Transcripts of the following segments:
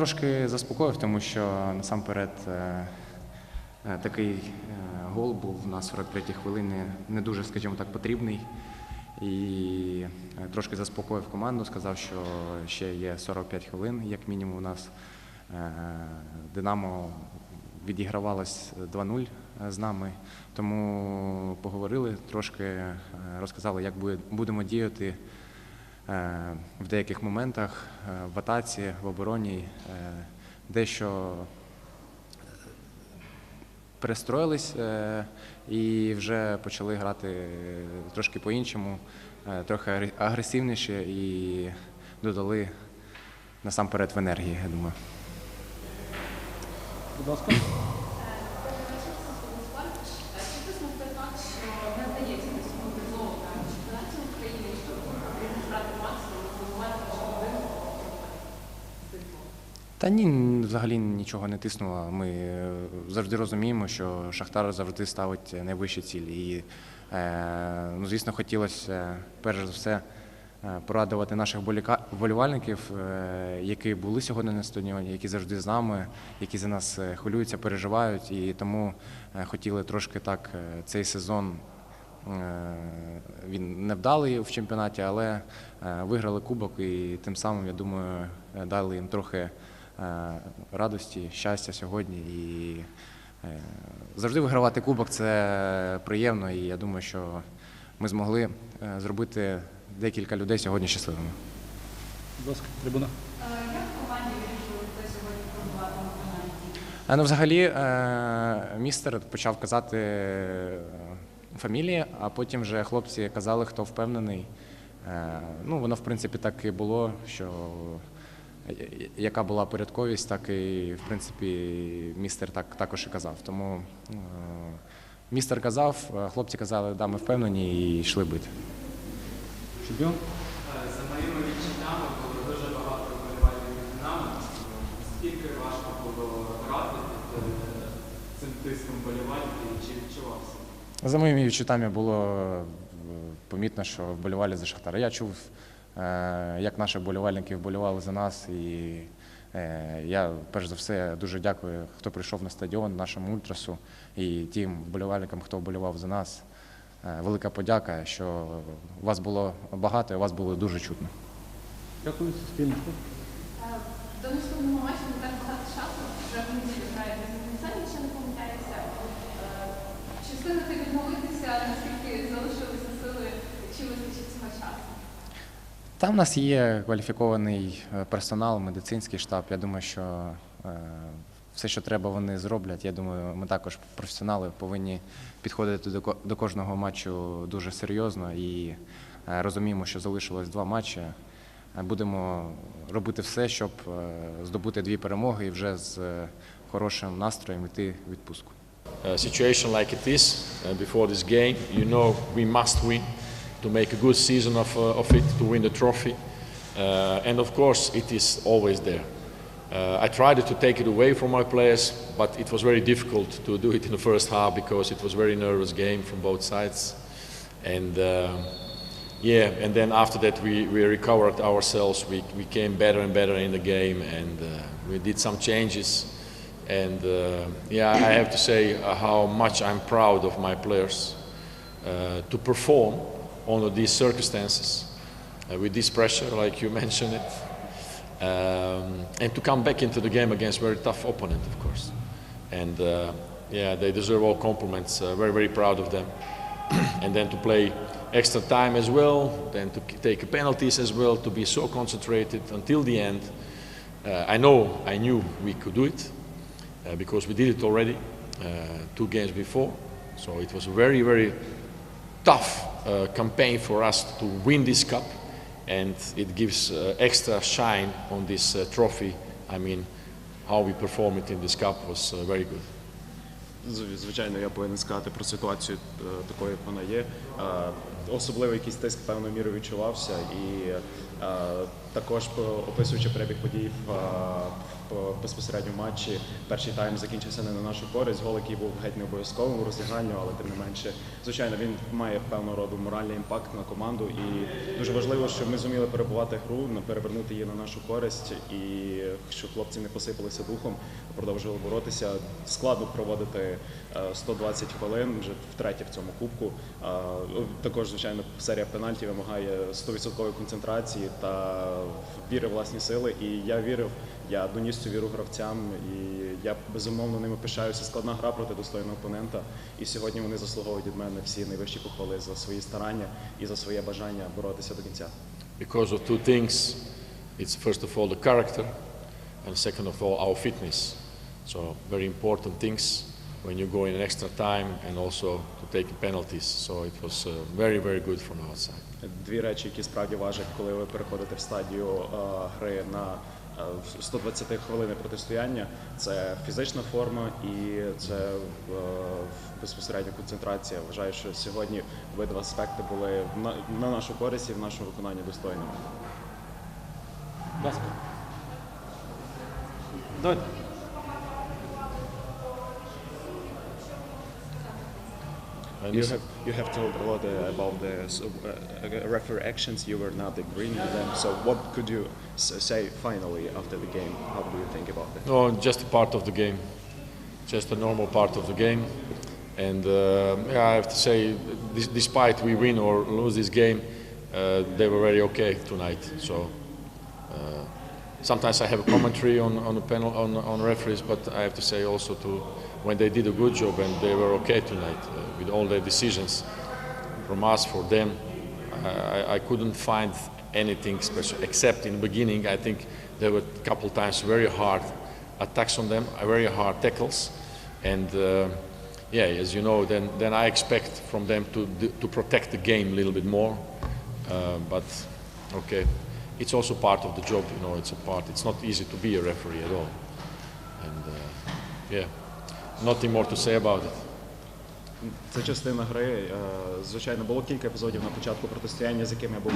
трошки заспокоїв, тому що насамперед е, е, такий е, гол був на 43-й хвилині не дуже, скажімо так, потрібний. І трошки заспокоїв команду, сказав, що ще є 45 хвилин, як мінімум, у нас. Динамо відігравалось 2-0 з нами, тому поговорили трошки, розказали, як буде- будемо діяти в деяких моментах е, в атаці, в обороні. Е, Дещо перестроїлись е, і вже почали грати е, трошки по-іншому, е, трохи агресивніше і додали насамперед в енергії, я думаю. Будь ласка. Чи ти смог факт, що Та ні, взагалі нічого не тиснуло. Ми е, завжди розуміємо, що Шахтар завжди ставить найвищі цілі. І, е, ну, звісно, хотілося перш за все е, порадувати наших е, які були сьогодні на стадіоні, які завжди з нами, які за нас хвилюються, переживають. І тому хотіли трошки так цей сезон. Він невдалий в чемпіонаті, але виграли кубок і тим самим, я думаю, дали їм трохи радості, щастя сьогодні. І е, завжди вигравати кубок це приємно, і я думаю, що ми змогли е, зробити декілька людей сьогодні щасливими. Будь ласка, трибуна. Ну, взагалі, е, містер почав казати е, фамілії, а потім вже хлопці казали, хто впевнений. Е, Ну, воно, в принципі, так і було, що яка була порядковість, так і, в принципі, містер так, також і казав. Тому е, містер казав, е, хлопці казали, да, ми впевнені і йшли бити. Чемпіон. За моїми відчуттями було дуже багато вболівальників Динамо. Наскільки важко було грати під е, цим тиском вболівальників, чи відчувався? За моїми відчуттями було е, помітно, що вболівали за Шахтар. Я чув, е, як наші вболівальники вболівали за нас. І е, я, перш за все, дуже дякую, хто прийшов на стадіон, нашому ультрасу і тим вболівальникам, хто вболівав за нас. Е, Велика подяка, що вас було багато і вас було дуже чутно. Дякую, Суспільне. До наступного матчу не так багато часу, вже в неділю грає Казахстан, якщо не помиляюся. Е, Чи встигнете відмовитися, наскільки залишилися сили, чи вистачить цього часу? Там в нас є кваліфікований е, персонал, медицинський штаб. Я думаю, що е, все, що треба, вони зроблять. Я думаю, ми також професіонали повинні підходити до кожного матчу дуже серйозно і е, розуміємо, що залишилось два матчі. Будемо робити все, щоб здобути дві перемоги і вже з хорошим настроєм йти в відпустку. situation like it is uh, before this game. You know we must win to make a good season of, uh, of it, to win the trophy. Uh, and of course, it is always there. Uh, I tried to take it away from my players, but it was very difficult to do it in the first half because it was a very nervous game from both sides. And uh, yeah, and then after that we, we recovered ourselves. We, we came better and better in the game, and uh, we did some changes. And uh, yeah, I have to say how much I'm proud of my players uh, to perform under these circumstances, uh, with this pressure, like you mentioned it, um, and to come back into the game against very tough opponent, of course. And uh, yeah, they deserve all compliments. Uh, very, very proud of them. and then to play extra time as well, then to take penalties as well, to be so concentrated until the end. Uh, I know, I knew we could do it uh, because we did it already uh, two games before. So it was very, very tough uh, campaign for us to win this cup, and it gives uh, extra shine on this uh, trophy. I mean, how we performed it in this cup was uh, very good. Зв- Звичайно, я повинен сказати про ситуацію е, такою, як вона є. Е, Особливо якийсь тиск певною мірою відчувався, і е, Також е, описуючи перебіг подій е, в безпосередньо матчі, перший тайм закінчився не на нашу користь. Гол, який був геть не обов'язковим у роздяганню, але тим не менше, звичайно, він має певного роду моральний імпакт на команду. І дуже важливо, щоб ми зуміли перебувати гру, перевернути її на нашу користь, і щоб хлопці не посипалися духом, продовжували боротися. Складно проводити е, 120 хвилин вже втретє в цьому кубку. Також, звичайно, серія пенальтів вимагає 100% концентрації та віри в власні сили. І я вірив, я доніс цю віру гравцям, і я безумовно ними пишаюся. Складна гра проти достойного опонента. І сьогодні вони заслуговують від мене всі найвищі похвали за свої старання і за своє бажання боротися до кінця. Because of two things. It's first of all the character, and second of all our fitness. So very important things when you go in an extra time and also to take penalties. So it was uh, very, very good from our side. Дві речі, які справді важать, коли ви переходите в стадію е, гри на е, 120 хвилин протистояння, це фізична форма і це е, безпосередньо концентрація. Вважаю, що сьогодні обидва аспекти були на, на нашу користь і в нашому виконанні достойними. Давайте. You have, you have told a lot uh, about the s- uh, referee actions. You were not agreeing with them. So what could you s- say finally after the game? How do you think about it? No, just a part of the game, just a normal part of the game. And uh, yeah, I have to say, despite we win or lose this game, uh, they were very okay tonight. So uh, sometimes I have a commentary on on the panel on, on referees, but I have to say also to when they did a good job and they were okay tonight uh, with all their decisions from us for them. I, I couldn't find anything special except in the beginning. I think there were a couple times very hard attacks on them, uh, very hard tackles, and uh, yeah, as you know, then then I expect from them to to protect the game a little bit more. Uh, but okay, it's also part of the job. You know, it's a part. It's not easy to be a referee at all, and uh, yeah, nothing more to say about it. Це частина гри. Е, Звичайно, було кілька епізодів на початку протистояння, з якими я був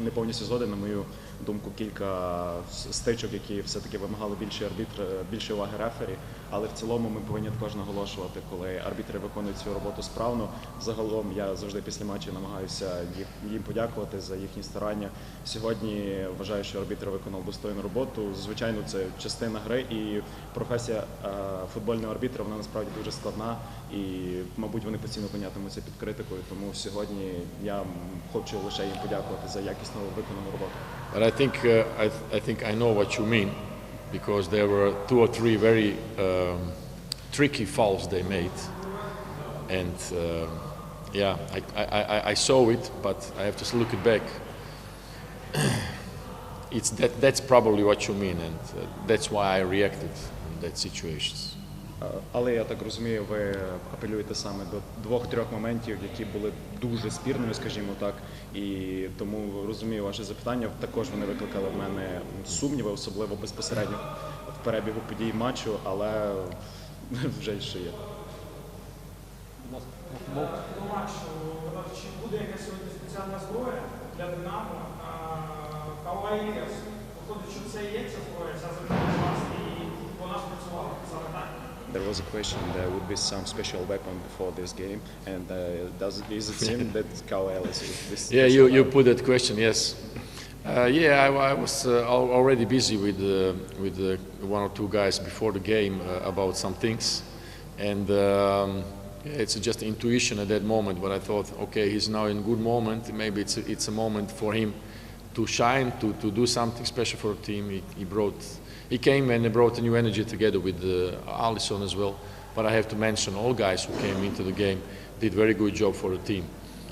не, повністю згоден. На мою думку, кілька стичок, які все-таки вимагали більше арбітр, більше уваги рефері. Але в цілому ми повинні також наголошувати, коли арбітри виконують свою роботу справно. Загалом я завжди після матчу намагаюся їм подякувати за їхні старання. Сьогодні вважаю, що арбітр виконав достойну роботу. Звичайно, це частина гри і професія е, футбольного арбітра вона насправді дуже складна і, мабуть, вони постійно опинятимуться під критикою. Тому сьогодні я хочу лише їм подякувати за якісно виконану роботу. I think uh, I, I think I know what you mean, because there were two or three very um, tricky fouls they made, and uh, yeah, I, I, I, saw it, but I have to look it back. it's that that's probably what you mean, and uh, that's why I reacted in that situations. Але я так розумію, ви апелюєте саме до двох-трьох моментів, які були дуже спірними, скажімо так. І тому розумію ваше запитання. Також вони викликали в мене сумніви, особливо безпосередньо в перебігу подій матчу, але вже що є. Чи буде якась сьогодні спеціальна зброя для Динамо? Кавай виходить, що це є ця зброя, ця вас і вона спрацювала саме так. There was a question there would be some special weapon before this game, and uh, does it, is it seem that Kyle is this? Yeah, you, you put that question, yes. Uh, yeah, I, I was uh, already busy with, uh, with uh, one or two guys before the game uh, about some things. And um, it's just intuition at that moment, but I thought, okay, he's now in good moment. Maybe it's a, it's a moment for him to shine, to, to do something special for the team. He, he brought, he came and brought a new energy together with uh, Alisson as well. But I have to mention all guys who came into the game did very good job for the team.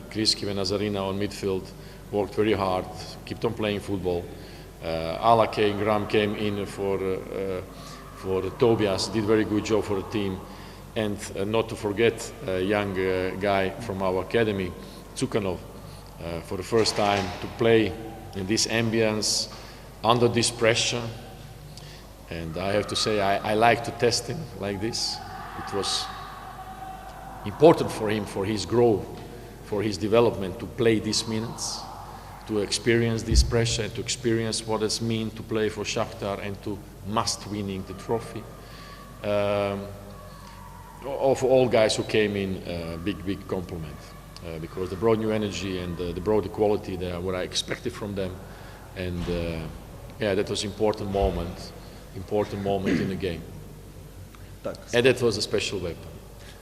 Kriski and Nazarina on midfield worked very hard, kept on playing football. Uh, Ala came, Graham came in for, uh, uh, for Tobias, did very good job for the team. And uh, not to forget a young uh, guy from our academy, Tsukanov, uh, for the first time to play in this ambience, under this pressure. And I have to say, I, I like to test him like this. It was important for him, for his growth, for his development, to play these minutes, to experience this pressure, and to experience what it means to play for Shakhtar and to must winning the trophy. Um, of all guys who came in, uh, big, big compliment uh, because they brought new energy and uh, they brought the quality that what I expected from them, and uh, yeah, that was important moment, important moment in the game, Так, and that was a special weapon.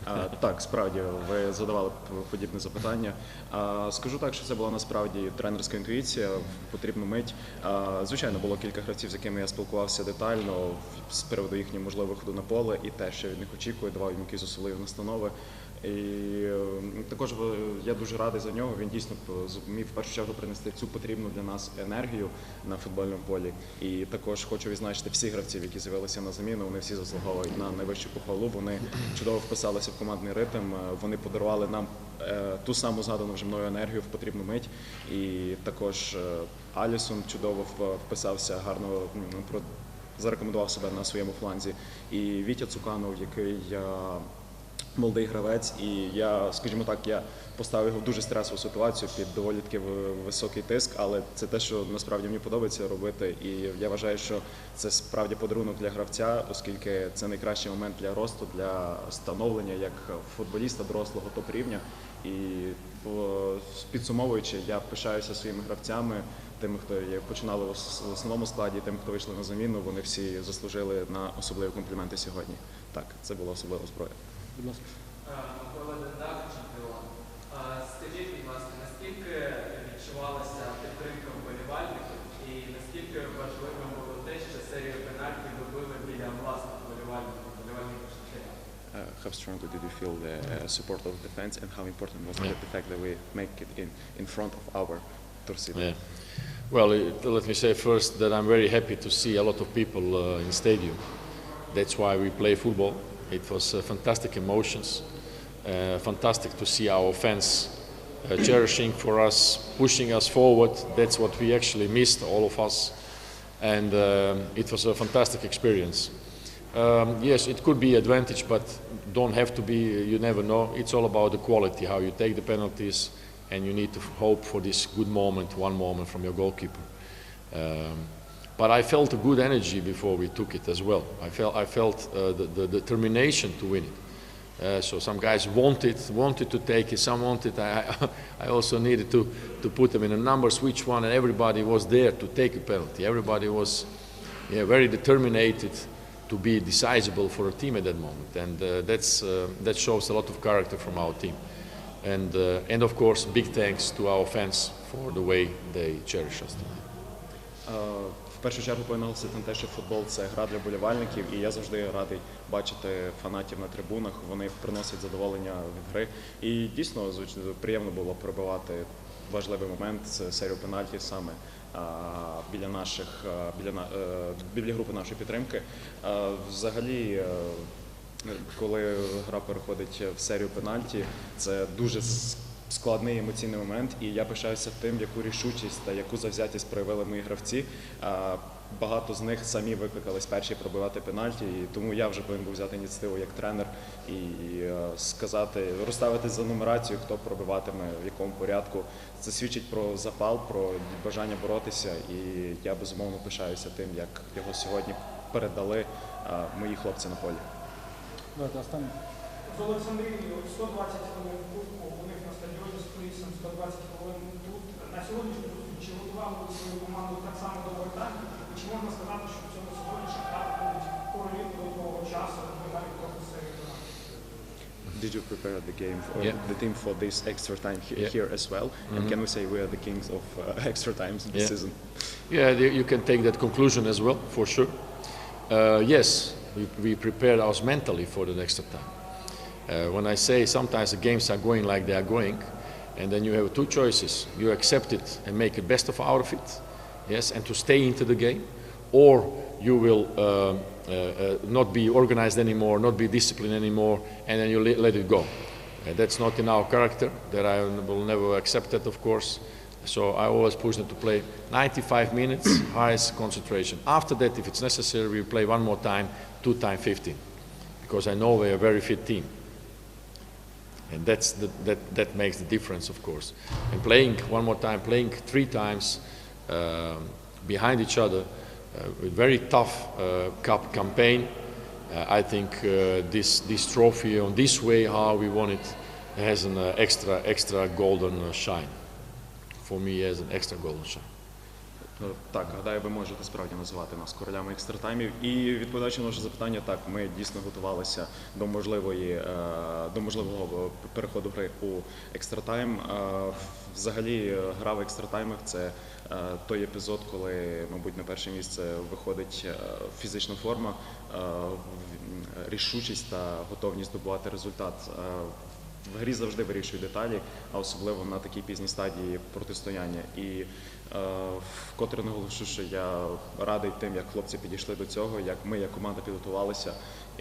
А, Так, справді ви задавали подібне запитання. А, Скажу так, що це була насправді тренерська інтуїція в потрібну мить. А, Звичайно, було кілька гравців, з якими я спілкувався детально з приводу їхнього можливого виходу на поле і те, що від них очікує, давав їм якісь особливі настанови. І е, також я дуже радий за нього. Він дійсно зумів в першу чергу принести цю потрібну для нас енергію на футбольному полі. І також хочу відзначити всіх гравців, які з'явилися на заміну. Вони всі заслуговують на найвищу похвалу. Вони чудово вписалися в командний ритм. Е, Вони подарували нам е, ту саму згадану вже мною енергію в потрібну мить. І також е, Алісон чудово вписався, гарно про- зарекомендував себе на своєму фланзі. І Вітя Цуканов, який е, молодий гравець, і я, скажімо так, я поставив його в дуже стресову ситуацію під доволі таки високий тиск, але це те, що насправді мені подобається робити. І я вважаю, що це справді подарунок для гравця, оскільки це найкращий момент для росту, для становлення як футболіста дорослого топ-рівня. І підсумовуючи, я пишаюся своїми гравцями, тими, хто починали в основному складі, тими, хто вийшли на заміну. Вони всі заслужили на особливі компліменти сьогодні. Так, це була особлива зброя. Будь ласка. Е, Микола Дендак, чемпіон. Е, Скажіть, будь ласка, наскільки відчувалася підтримка вболівальників і наскільки важливим було те, що серію пенальтів ви били біля власних вболівальників, вболівальників Шахтаря? Uh, how strongly did you feel the uh, support of the fans, and how important was Yeah. the fact that we make it in, in front of our Torcida? Yeah. Well, it, let me say first that I'm very happy to see a lot of people uh, in stadium. That's why we play football. It was uh, fantastic emotions, uh, fantastic to see our fans uh, cherishing for us, pushing us forward. That's what we actually missed, all of us, and um, it was a fantastic experience. Um, yes, it could be advantage, but don't have to be. You never know. It's all about the quality, how you take the penalties, and you need to hope for this good moment, one moment from your goalkeeper. Um, but I felt a good energy before we took it as well. I felt I felt uh, the, the determination to win it. Uh, so some guys wanted wanted to take it, some wanted. I, I also needed to, to put them in the numbers, which one, and everybody was there to take a penalty. Everybody was yeah, very determined to be decisable for a team at that moment, and uh, that's uh, that shows a lot of character from our team. And uh, and of course, big thanks to our fans for the way they cherish us tonight. Першу чергу повинен на те, що футбол це гра для болівальників, і я завжди радий бачити фанатів на трибунах. Вони приносять задоволення від гри. І дійсно приємно було пробивати важливий момент це серію пенальтів саме біля наших біля е, біля групи нашої підтримки. Взагалі. е, коли гра переходить в серію пенальті, це дуже складний емоційний момент, і я пишаюся тим, яку рішучість та яку завзятість проявили мої гравці. Багато з них самі викликались перші пробивати пенальті, і тому я вже повинен був взяти ініціативу як тренер і е, сказати, розставити за нумерацію, хто пробиватиме, в якому порядку. Це свідчить про запал, про бажання боротися, і я безумовно пишаюся тим, як його сьогодні передали а, мої хлопці на полі. Давайте останнє. З Олександрією 120 хвилин тут. На сьогоднішню зустріч чи готували ви свою команду так само до воротання? І чи можна сказати, що в цьому сезоні Шахтар будуть королів до того часу, ми навіть трохи серію Did you prepare the game, for, Yeah. the team for this extra time he- Yeah. here as well? And Mhm. can we say we are the kings of uh, extra times this Yeah. season? Yeah, the- you can take that conclusion as well, for sure. Uh, yes, we, we prepared us mentally for the extra time. Uh, when I say sometimes the games are going like they are going, and then you have two choices: you accept it and make the best of out of it, yes, and to stay into the game, or you will uh, uh, uh, not be organized anymore, not be disciplined anymore, and then you le- let it go. That's not in our character. That I will never accept that, of course. So I always push them to play 95 minutes, highest concentration. After that, if it's necessary, we play one more time, two time 15, because I know we're a very fit team. And that's the, that, that makes the difference, of course. And playing one more time, playing three times um, behind each other, uh, with very tough uh, cup campaign. Uh, I think uh, this this trophy on this way how we won it has an uh, extra extra golden uh, shine. For me, has an extra golden shine. Ну, Так, гадаю, ви можете справді називати нас королями екстратаймів. І відповідаючи на ваше запитання, так ми дійсно готувалися до можливої е, до можливого переходу гри у екстратайм. Е, Взагалі, е, гра в екстратаймах це е, той епізод, коли, мабуть, на перше місце виходить е, фізична форма, е, рішучість та готовність добувати результат. В грі завжди вирішують деталі, а особливо на такій пізній стадії протистояння. І е, вкотре наголошу, що я радий тим, як хлопці підійшли до цього, як ми, як команда, підготувалися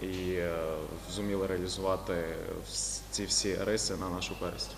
і е, зуміли реалізувати ці всі риси на нашу користь.